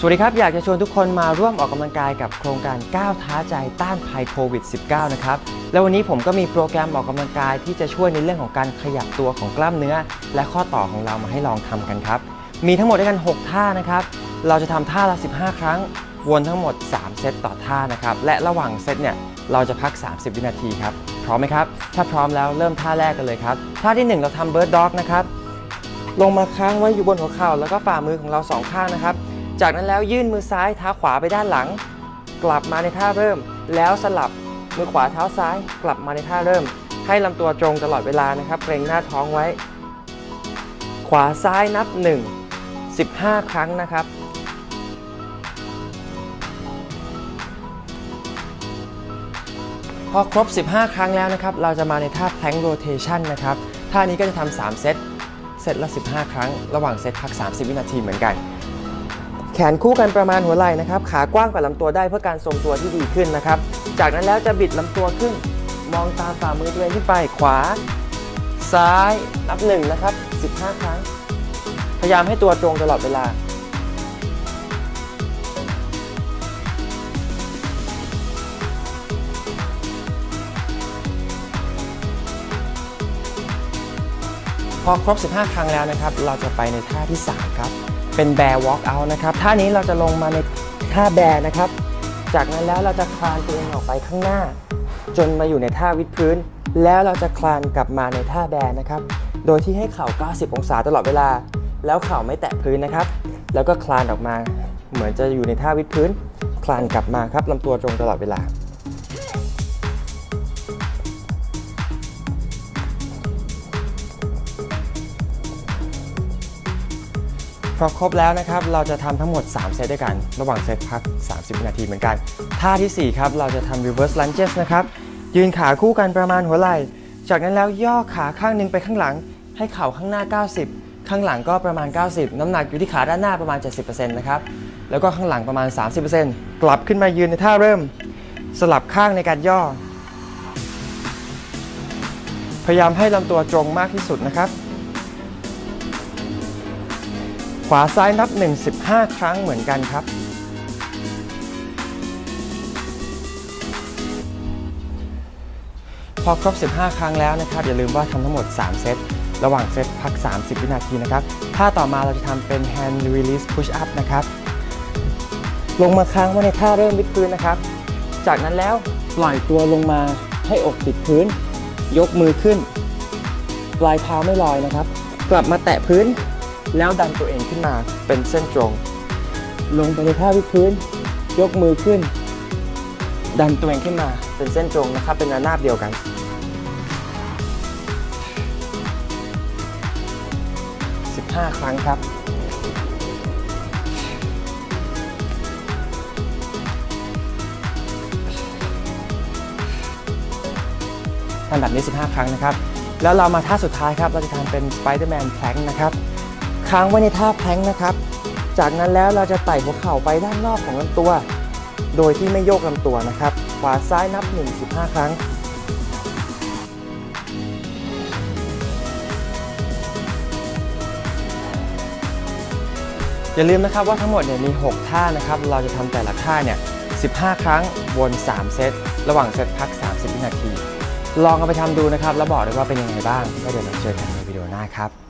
สวัสดีครับ อยากจะชวนทุกคนมาร่วมออกกำลังกายกับโครงการก้าวท้าใจต้านภัยโควิด -19 นะครับ แล้ววันนี้ผมก็มีโปรแกรมออกกำลังกายที่จะช่วยในเรื่องของการขยับตัวของกล้ามเนื้อ และข้อต่อของเรามาให้ลองทำกันครับ มีทั้งหมดด้วยกัน 6 ท่านะครับ เราจะทำท่าละ 15 ครั้ง วนทั้งหมด 3 เซตต่อท่านะครับ และระหว่างเซตเนี่ยเราจะพัก 30 วินาทีครับ พร้อมไหมครับ ถ้าพร้อมแล้วเริ่มท่าแรกกันเลยครับ ท่าที่หนึ่งเราทำเบิร์ดด็อกนะครับ ลงมาค้างไว้อยู่บนหัวเข่าแล้วก็ฝ่ามือของเราสองข้างนะครับ จากนั้นแล้วยื่นมือซ้ายเท้าขวาไปด้านหลัง กลับมาในท่าเริ่ม แล้วสลับมือขวาเท้าซ้าย กลับมาในท่าเริ่ม ให้ลำตัวตรงตลอดเวลานะครับเกรงหน้าท้องไว้ ขวาซ้ายนับ 1 15 ครั้งนะครับพอครบ 15 ครั้งแล้วนะครับ เราจะมาในท่า plank rotation นะครับ ท่านี้ก็จะทำ3เซต เซตละ 15 ครั้ง ระหว่างเซตพัก 30 วินาทีเหมือนกัน แขนคู่กันประมาณหัวไหล่นะครับ ขากว้างกว่าลำตัวได้เพื่อการทรงตัวที่ดีขึ้นนะครับ จากนั้นแล้วจะบิดลำตัวขึ้น มองตามฝ่ามือตัวเองขึ้นไป ขวา ซ้าย นับหนึ่งนะครับ 15 ครั้ง พยายามให้ตัวตรงตลอดเวลา พอครบ 15 ครั้งแล้วนะครับ เราจะไปในท่าที่ 3 ครับ เป็น bear walk out นะครับท่านี้เราจะลงมาในท่า bear นะครับ จากนั้นแล้วเราจะคลานตัวเองออกไปข้างหน้า จนมาอยู่ในท่าวิดพื้น แล้วเราจะคลานกลับมาในท่า bear นะครับ โดยที่ให้เข่า 90 องศาตลอดเวลา แล้วเข่าไม่แตะพื้นนะครับ แล้วก็คลานออกมา เหมือนจะอยู่ในท่าวิดพื้น คลานกลับมาครับลำตัวตรงตลอดเวลา พอครบแล้วนะครับเราจะทำทั้งหมด 3 เซตด้วยกัน ระหว่างเซตพัก 30 นาทีเหมือนกัน ท่าทีสี่ 4 ครับ เราจะทำ reverse lunges นะครับ ยืนขาคู่กันประมาณหัวไหล่ จากนั้นแล้วย่อขาข้างหนึงไปข้างหลัง ให้เข่าข้างหน้า 90 ข้างหลังก็ประมาณ 90 น้ำหนักอยู่ที่ขาด้านหน้าประมาณ 70%นะครับแล้วก็ข้างหลังประมาณ 30%กลับขึ้นมายืนในท่าเริ่ม สลับข้างในการย่อ พยายามให้ลำตัวตรงมากที่สุดนะครับ ขวาซ้ายนับ 1 15 ครั้งเหมือนกันครับ พอครบ 15 ครั้งแล้วนะครับ อย่าลืมว่าทำทั้งหมด 3 เซต ระหว่างเซตพัก 30 วินาทีนะครับท่าต่อมาเราจะทำเป็น hand release push up นะครับ ลงมาค้างไว้ในท่าเริ่มวิดพื้นนะครับ จากนั้นแล้วปล่อยตัวลงมาให้อกติดพื้น ยกมือขึ้น ปลายเท้าไม่ลอยนะครับ กลับมาแตะพื้น แล้วดันตัวเองขึ้นมาเป็นเส้นตรง ลงไปในท่าพื้น ยกมือขึ้น ดันตัวเองขึ้นมาเป็นเส้นตรงนะครับ เป็นระนาบเดียวกัน 15 ครั้งครับทำแบบนี้ 15 ครั้งนะครับ แล้วเรามาท่าสุดท้ายครับ เราจะทำเป็น Spider-Man Plank นะครับ ค้างไว้ในท่า Plank นะครับ จากนั้นแล้วเราจะไต่หัวเข่าไปด้านนอกของลำตัว โดยที่ไม่โยกลำตัวนะครับ ขวาซ้ายนับ 1 15 ครั้ง อย่าลืมนะครับว่าทั้งหมดเนี่ยมี 6 ท่านะครับ เราจะทำแต่ละท่าเนี่ย15 ครั้งวน 3 เซต ระหว่างเซตพัก 30 วินาที ลองเอาไปทำดูนะครับ แล้วบอกเลยว่าเป็นยังไงบ้าง ก็เดี๋ยวเราเจอกันในวิดีโอหน้าครับ